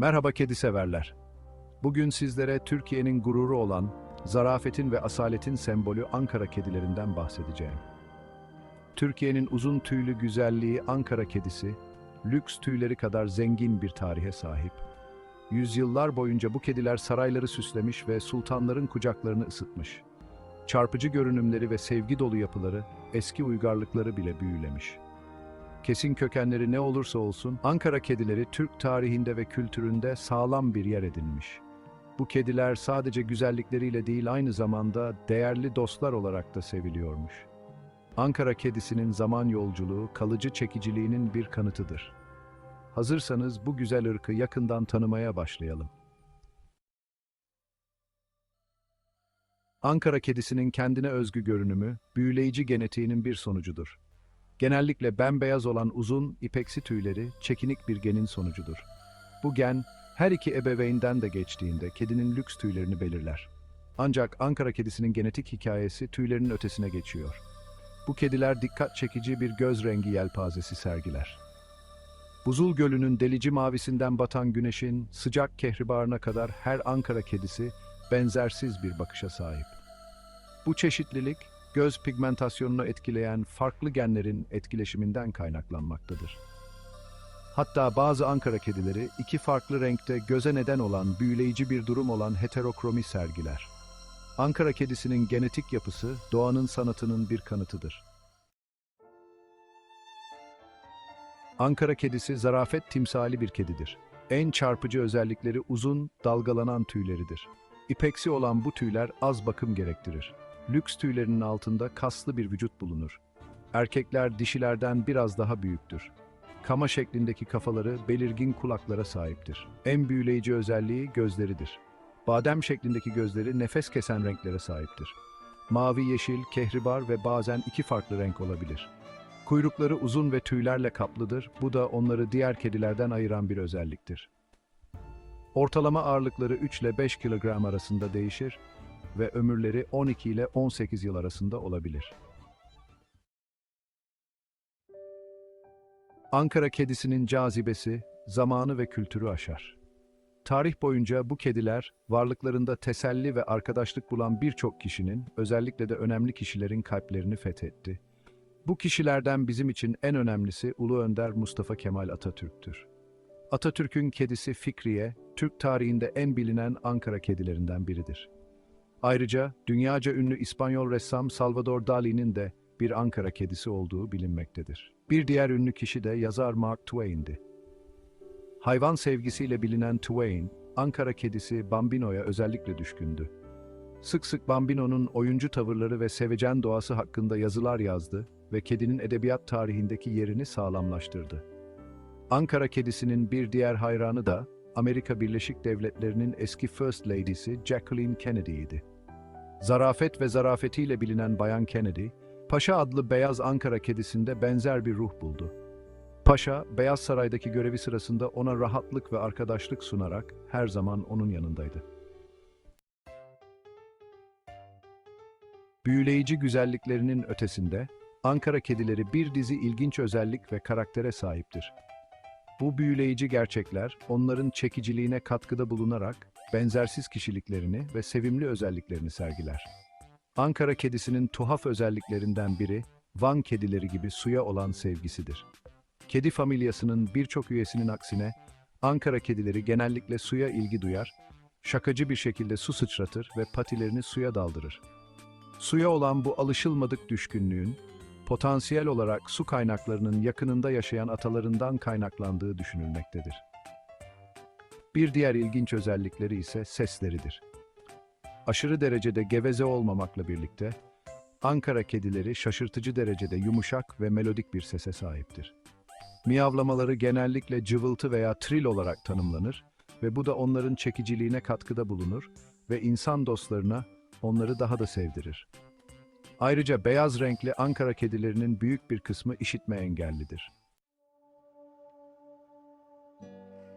Merhaba kedi severler. Bugün sizlere Türkiye'nin gururu olan, zarafetin ve asaletin sembolü Ankara kedilerinden bahsedeceğim. Türkiye'nin uzun tüylü güzelliği Ankara kedisi, lüks tüyleri kadar zengin bir tarihe sahip. Yüzyıllar boyunca bu kediler sarayları süslemiş ve sultanların kucaklarını ısıtmış. Çarpıcı görünümleri ve sevgi dolu yapıları, eski uygarlıkları bile büyülemiş. Kesin kökenleri ne olursa olsun, Ankara kedileri Türk tarihinde ve kültüründe sağlam bir yer edinmiş. Bu kediler sadece güzellikleriyle değil aynı zamanda değerli dostlar olarak da seviliyormuş. Ankara kedisinin zaman yolculuğu, kalıcı çekiciliğinin bir kanıtıdır. Hazırsanız bu güzel ırkı yakından tanımaya başlayalım. Ankara kedisinin kendine özgü görünümü, büyüleyici genetiğinin bir sonucudur. Genellikle bembeyaz olan uzun, ipeksi tüyleri çekinik bir genin sonucudur. Bu gen, her iki ebeveynden de geçtiğinde kedinin lüks tüylerini belirler. Ancak Ankara kedisinin genetik hikayesi tüylerinin ötesine geçiyor. Bu kediler dikkat çekici bir göz rengi yelpazesi sergiler. Buzul Gölü'nün delici mavisinden batan güneşin sıcak kehribarına kadar her Ankara kedisi benzersiz bir bakışa sahip. Bu çeşitlilik, göz pigmentasyonunu etkileyen farklı genlerin etkileşiminden kaynaklanmaktadır. Hatta bazı Ankara kedileri iki farklı renkte göze neden olan büyüleyici bir durum olan heterokromi sergiler. Ankara kedisinin genetik yapısı doğanın sanatının bir kanıtıdır. Ankara kedisi zarafet timsali bir kedidir. En çarpıcı özellikleri uzun, dalgalanan tüyleridir. İpeksi olan bu tüyler az bakım gerektirir. Lüks tüylerinin altında kaslı bir vücut bulunur. Erkekler dişilerden biraz daha büyüktür. Kama şeklindeki kafaları belirgin kulaklara sahiptir. En büyüleyici özelliği gözleridir. Badem şeklindeki gözleri nefes kesen renklere sahiptir. Mavi, yeşil, kehribar ve bazen iki farklı renk olabilir. Kuyrukları uzun ve tüylerle kaplıdır. Bu da onları diğer kedilerden ayıran bir özelliktir. Ortalama ağırlıkları 3 ile 5 kilogram arasında değişir ve ömürleri 12 ile 18 yıl arasında olabilir. Ankara kedisinin cazibesi, zamanı ve kültürü aşar. Tarih boyunca bu kediler, varlıklarında teselli ve arkadaşlık bulan birçok kişinin, özellikle de önemli kişilerin kalplerini fethetti. Bu kişilerden bizim için en önemlisi Ulu Önder Mustafa Kemal Atatürk'tür. Atatürk'ün kedisi Fikriye, Türk tarihinde en bilinen Ankara kedilerinden biridir. Ayrıca dünyaca ünlü İspanyol ressam Salvador Dali'nin de bir Ankara kedisi olduğu bilinmektedir. Bir diğer ünlü kişi de yazar Mark Twain'di. Hayvan sevgisiyle bilinen Twain, Ankara kedisi Bambino'ya özellikle düşkündü. Sık sık Bambino'nun oyuncu tavırları ve sevecen doğası hakkında yazılar yazdı ve kedinin edebiyat tarihindeki yerini sağlamlaştırdı. Ankara kedisinin bir diğer hayranı da Amerika Birleşik Devletleri'nin eski First Lady'si Jacqueline Kennedy'ydi. Zarafet ve zarafetiyle bilinen Bayan Kennedy, Paşa adlı beyaz Ankara kedisinde benzer bir ruh buldu. Paşa, Beyaz Saray'daki görevi sırasında ona rahatlık ve arkadaşlık sunarak her zaman onun yanındaydı. Büyüleyici güzelliklerinin ötesinde, Ankara kedileri bir dizi ilginç özellik ve karaktere sahiptir. Bu büyüleyici gerçekler, onların çekiciliğine katkıda bulunarak benzersiz kişiliklerini ve sevimli özelliklerini sergiler. Ankara kedisinin tuhaf özelliklerinden biri, Van kedileri gibi suya olan sevgisidir. Kedi familyasının birçok üyesinin aksine, Ankara kedileri genellikle suya ilgi duyar, şakacı bir şekilde su sıçratır ve patilerini suya daldırır. Suya olan bu alışılmadık düşkünlüğün, potansiyel olarak su kaynaklarının yakınında yaşayan atalarından kaynaklandığı düşünülmektedir. Bir diğer ilginç özellikleri ise sesleridir. Aşırı derecede geveze olmamakla birlikte, Ankara kedileri şaşırtıcı derecede yumuşak ve melodik bir sese sahiptir. Miyavlamaları genellikle cıvıltı veya tril olarak tanımlanır ve bu da onların çekiciliğine katkıda bulunur ve insan dostlarına onları daha da sevdirir. Ayrıca beyaz renkli Ankara kedilerinin büyük bir kısmı işitme engellidir.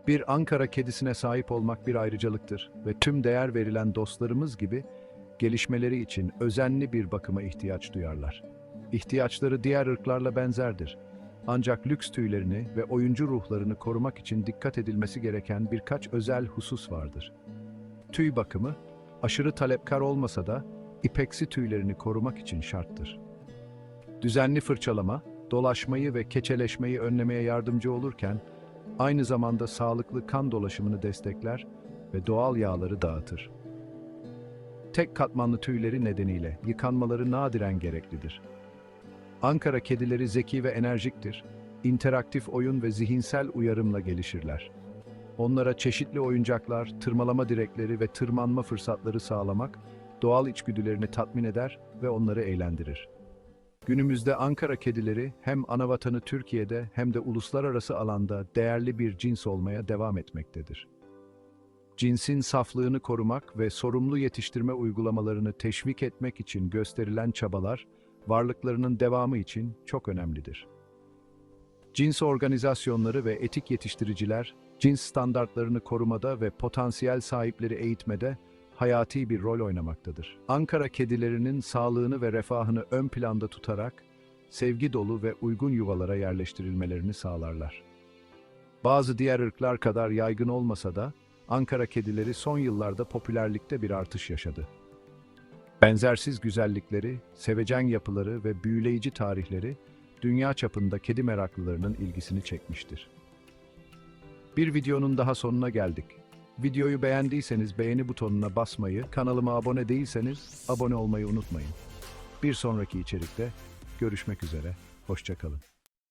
Bir Ankara kedisine sahip olmak bir ayrıcalıktır ve tüm değer verilen dostlarımız gibi gelişmeleri için özenli bir bakıma ihtiyaç duyarlar. İhtiyaçları diğer ırklarla benzerdir. Ancak lüks tüylerini ve oyuncu ruhlarını korumak için dikkat edilmesi gereken birkaç özel husus vardır. Tüy bakımı, aşırı talepkar olmasa da ipeksi tüylerini korumak için şarttır. Düzenli fırçalama, dolaşmayı ve keçeleşmeyi önlemeye yardımcı olurken, aynı zamanda sağlıklı kan dolaşımını destekler ve doğal yağları dağıtır. Tek katmanlı tüyleri nedeniyle yıkanmaları nadiren gereklidir. Ankara kedileri zeki ve enerjiktir. İnteraktif oyun ve zihinsel uyarımla gelişirler. Onlara çeşitli oyuncaklar, tırmalama direkleri ve tırmanma fırsatları sağlamak, doğal içgüdülerini tatmin eder ve onları eğlendirir. Günümüzde Ankara kedileri hem anavatanı Türkiye'de hem de uluslararası alanda değerli bir cins olmaya devam etmektedir. Cinsin saflığını korumak ve sorumlu yetiştirme uygulamalarını teşvik etmek için gösterilen çabalar, varlıklarının devamı için çok önemlidir. Cins organizasyonları ve etik yetiştiriciler, cins standartlarını korumada ve potansiyel sahipleri eğitmede hayati bir rol oynamaktadır. Ankara kedilerinin sağlığını ve refahını ön planda tutarak, sevgi dolu ve uygun yuvalara yerleştirilmelerini sağlarlar. Bazı diğer ırklar kadar yaygın olmasa da, Ankara kedileri son yıllarda popülerlikte bir artış yaşadı. Benzersiz güzellikleri, sevecen yapıları ve büyüleyici tarihleri dünya çapında kedi meraklılarının ilgisini çekmiştir. Bir videonun daha sonuna geldik. Videoyu beğendiyseniz beğeni butonuna basmayı, kanalıma abone değilseniz abone olmayı unutmayın. Bir sonraki içerikte görüşmek üzere, hoşçakalın.